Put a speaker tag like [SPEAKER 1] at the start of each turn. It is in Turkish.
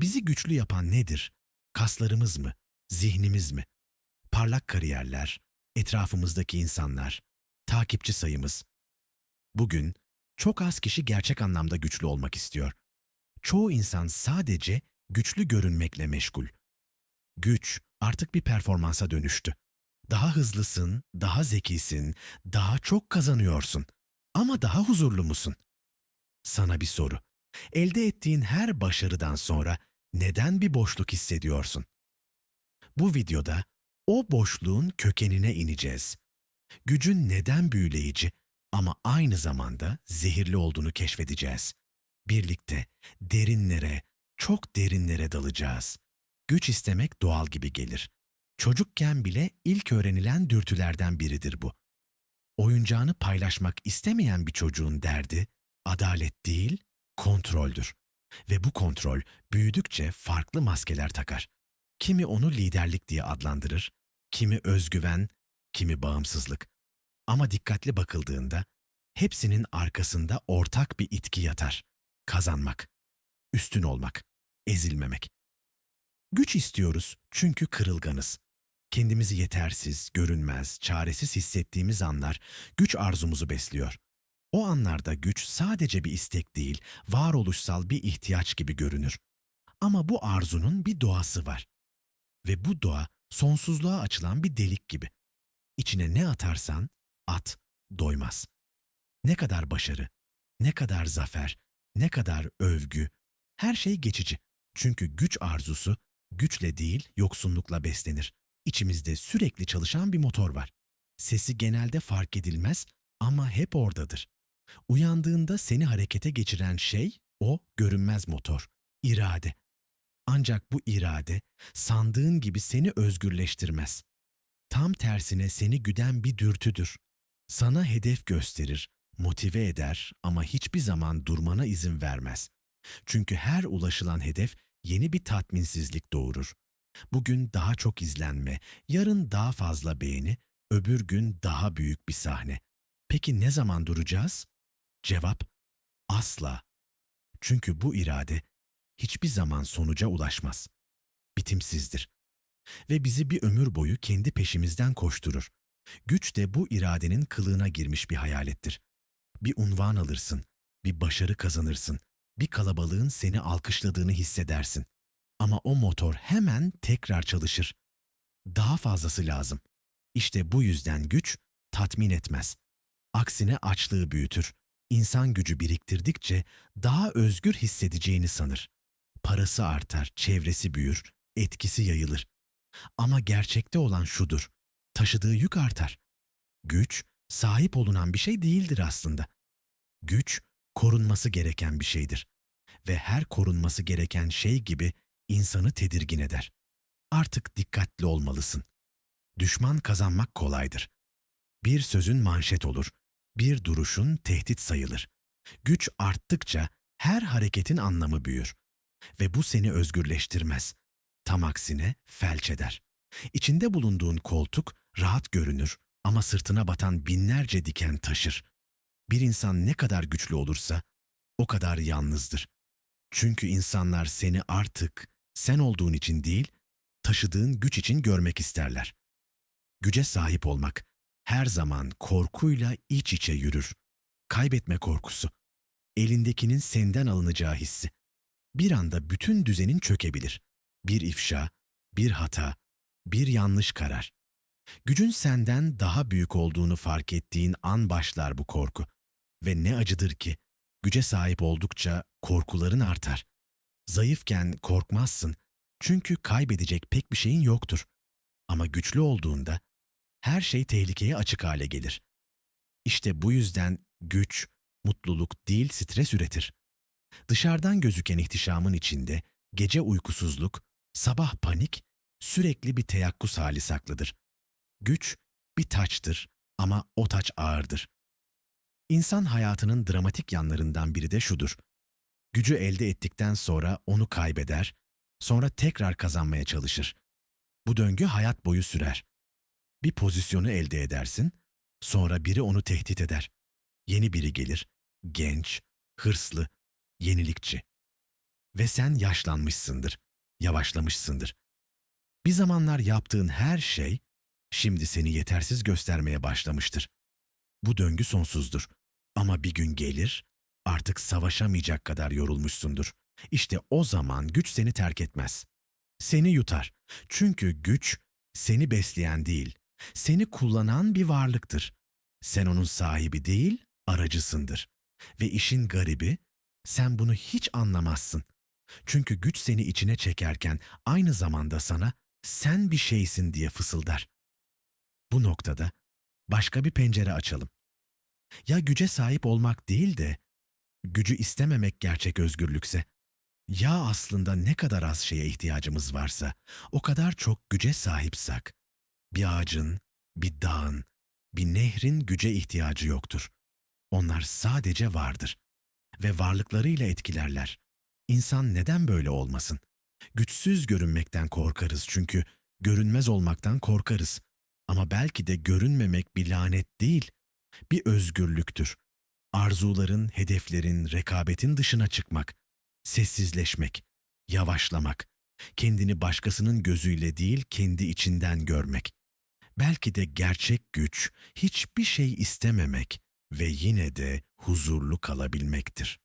[SPEAKER 1] Bizi güçlü yapan nedir? Kaslarımız mı? Zihnimiz mi? Parlak kariyerler, etrafımızdaki insanlar, takipçi sayımız. Bugün çok az kişi gerçek anlamda güçlü olmak istiyor. Çoğu insan sadece güçlü görünmekle meşgul. Güç artık bir performansa dönüştü. Daha hızlısın, daha zekisin, daha çok kazanıyorsun. Ama daha huzurlu musun? Sana bir soru. Elde ettiğin her başarıdan sonra neden bir boşluk hissediyorsun? Bu videoda o boşluğun kökenine ineceğiz. Gücün neden büyüleyici ama aynı zamanda zehirli olduğunu keşfedeceğiz. Birlikte derinlere, çok derinlere dalacağız. Güç istemek doğal gibi gelir. Çocukken bile ilk öğrenilen dürtülerden biridir bu. Oyuncağını paylaşmak istemeyen bir çocuğun derdi adalet değil, kontroldür. Ve bu kontrol büyüdükçe farklı maskeler takar. Kimi onu liderlik diye adlandırır, kimi özgüven, kimi bağımsızlık. Ama dikkatli bakıldığında hepsinin arkasında ortak bir itki yatar. Kazanmak, üstün olmak, ezilmemek. Güç istiyoruz çünkü kırılganız. Kendimizi yetersiz, görünmez, çaresiz hissettiğimiz anlar güç arzumuzu besliyor. O anlarda güç sadece bir istek değil, varoluşsal bir ihtiyaç gibi görünür. Ama bu arzunun bir doğası var. Ve bu doğa sonsuzluğa açılan bir delik gibi. İçine ne atarsan at, doymaz. Ne kadar başarı, ne kadar zafer, ne kadar övgü, her şey geçici. Çünkü güç arzusu güçle değil yoksunlukla beslenir. İçimizde sürekli çalışan bir motor var. Sesi genelde fark edilmez ama hep oradadır. Uyandığında seni harekete geçiren şey o görünmez motor, irade. Ancak bu irade sandığın gibi seni özgürleştirmez. Tam tersine seni güden bir dürtüdür. Sana hedef gösterir, motive eder ama hiçbir zaman durmana izin vermez. Çünkü her ulaşılan hedef yeni bir tatminsizlik doğurur. Bugün daha çok izlenme, yarın daha fazla beğeni, öbür gün daha büyük bir sahne. Peki ne zaman duracağız? Cevap asla. Çünkü bu irade hiçbir zaman sonuca ulaşmaz. Bitimsizdir. Ve bizi bir ömür boyu kendi peşimizden koşturur. Güç de bu iradenin kılığına girmiş bir hayalettir. Bir unvan alırsın, bir başarı kazanırsın, bir kalabalığın seni alkışladığını hissedersin. Ama o motor hemen tekrar çalışır. Daha fazlası lazım. İşte bu yüzden güç tatmin etmez. Aksine açlığı büyütür. İnsan gücü biriktirdikçe daha özgür hissedeceğini sanır. Parası artar, çevresi büyür, etkisi yayılır. Ama gerçekte olan şudur. Taşıdığı yük artar. Güç sahip olunan bir şey değildir aslında. Güç korunması gereken bir şeydir ve her korunması gereken şey gibi insanı tedirgin eder. Artık dikkatli olmalısın. Düşman kazanmak kolaydır. Bir sözün manşet olur, bir duruşun tehdit sayılır. Güç arttıkça her hareketin anlamı büyür ve bu seni özgürleştirmez. Tam aksine felç eder. İçinde bulunduğun koltuk rahat görünür ama sırtına batan binlerce diken taşır. Bir insan ne kadar güçlü olursa o kadar yalnızdır. Çünkü insanlar seni artık sen olduğun için değil, taşıdığın güç için görmek isterler. Güce sahip olmak her zaman korkuyla iç içe yürür. Kaybetme korkusu, elindekinin senden alınacağı hissi. Bir anda bütün düzenin çökebilir. Bir ifşa, bir hata, bir yanlış karar. Gücün senden daha büyük olduğunu fark ettiğin an başlar bu korku. Ve ne acıdır ki, güce sahip oldukça korkuların artar. Zayıfken korkmazsın çünkü kaybedecek pek bir şeyin yoktur. Ama güçlü olduğunda her şey tehlikeye açık hale gelir. İşte bu yüzden güç, mutluluk değil stres üretir. Dışarıdan gözüken ihtişamın içinde gece uykusuzluk, sabah panik, sürekli bir teyakkuz hali saklıdır. Güç bir taçtır ama o taç ağırdır. İnsan hayatının dramatik yanlarından biri de şudur. Gücü elde ettikten sonra onu kaybeder, sonra tekrar kazanmaya çalışır. Bu döngü hayat boyu sürer. Bir pozisyonu elde edersin, sonra biri onu tehdit eder. Yeni biri gelir, genç, hırslı, yenilikçi. Ve sen yaşlanmışsındır, yavaşlamışsındır. Bir zamanlar yaptığın her şey şimdi seni yetersiz göstermeye başlamıştır. Bu döngü sonsuzdur. Ama bir gün gelir, artık savaşamayacak kadar yorulmuşsundur. İşte o zaman güç seni terk etmez. Seni yutar. Çünkü güç seni besleyen değil, seni kullanan bir varlıktır. Sen onun sahibi değil, aracısındır. Ve işin garibi, sen bunu hiç anlamazsın. Çünkü güç seni içine çekerken aynı zamanda sana sen bir şeysin diye fısıldar. Bu noktada başka bir pencere açalım. Ya güce sahip olmak değil de gücü istememek gerçek özgürlükse? Ya aslında ne kadar az şeye ihtiyacımız varsa o kadar çok güce sahipsek? Bir ağacın, bir dağın, bir nehrin güce ihtiyacı yoktur. Onlar sadece vardır ve varlıklarıyla etkilerler. İnsan neden böyle olmasın? Güçsüz görünmekten korkarız çünkü görünmez olmaktan korkarız. Ama belki de görünmemek bir lanet değil, bir özgürlüktür. Arzuların, hedeflerin, rekabetin dışına çıkmak, sessizleşmek, yavaşlamak, kendini başkasının gözüyle değil kendi içinden görmek. Belki de gerçek güç hiçbir şey istememek ve yine de huzurlu kalabilmektir.